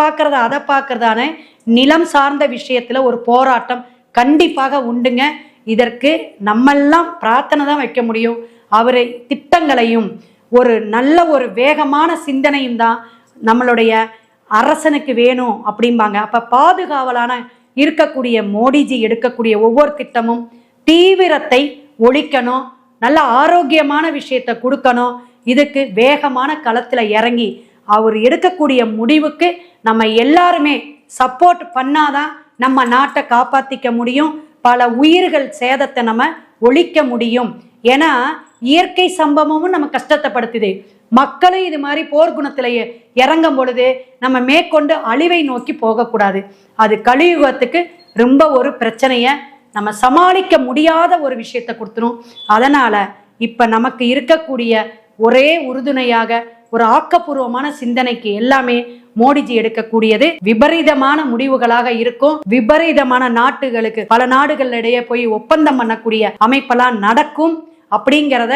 பார்க்கறது அதை பார்க்கறதான நிலம் சார்ந்த விஷயத்தில் ஒரு போராட்டம் கண்டிப்பாக உண்டுங்க. இதற்கு நம்மெல்லாம் பிரார்த்தனை தான் வைக்க முடியும். அவரை திட்டங்களையும் ஒரு நல்ல ஒரு வேகமான சிந்தனையும் தான் நம்மளுடைய அரசனுக்கு வேணும் அப்படிம்பாங்க. அப்போ பாதுகாவலான இருக்கக்கூடிய மோடிஜி எடுக்கக்கூடிய ஒவ்வொரு திட்டமும் தீவிரத்தை ஒழிக்கணும். நல்ல ஆரோக்கியமான விஷயத்தை கொடுக்கணும். இதுக்கு வேகமான களத்தில் இறங்கி அவர் எடுக்கக்கூடிய முடிவுக்கு நம்ம எல்லாருமே சப்போர்ட் பண்ணாதான் நம்ம நாட்டை காப்பாத்திக்க முடியும். பல உயிர்கள் சேதத்தை நம்ம ஒழிக்க முடியும். ஏன்னா இயற்கை சம்பவமும் நம்ம கஷ்டத்தைப்படுத்துது மக்களும் இது மாதிரி போர்க்குணத்துல இ- இறங்கும் பொழுது நம்ம மேற்கொண்டு அழிவை நோக்கி போகக்கூடாது. அது கலியுகத்துக்கு ரொம்ப ஒரு பிரச்சனையை நம்ம சமாளிக்க முடியாத ஒரு விஷயத்தை கொடுத்துரும். அதனால் இப்போ நமக்கு இருக்கக்கூடிய ஒரே உறுதுணையாக ஒரு ஆக்கப்பூர்வமான சிந்தனைக்கு எல்லாமே மோடிஜி எடுக்கக்கூடியது. விபரீதமான முடிவுகளாக இருக்கும். விபரீதமான நாட்டுகளுக்கு பல நாடுகளிடையே போய் ஒப்பந்தம் பண்ணக்கூடிய அமைப்பெல்லாம் நடக்கும். அப்படிங்கிறத